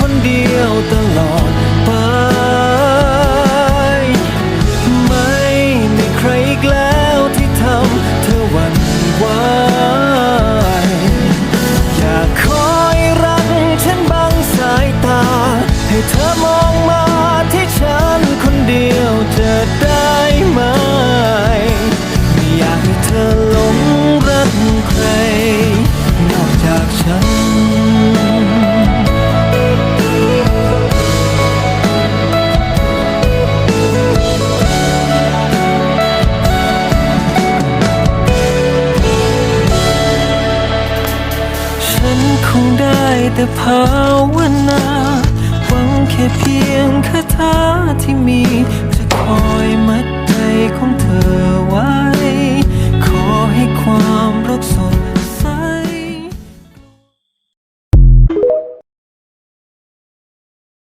คนเดียวตลอดไป ไม่มีใครอีกแล้วที่ทำเธอหวั่นไหวอยากคอยรักฉันบางสายตา ให้เธอมองมาที่ฉันคนเดียวจะได้ ฉันคงได้แต่ภาวะ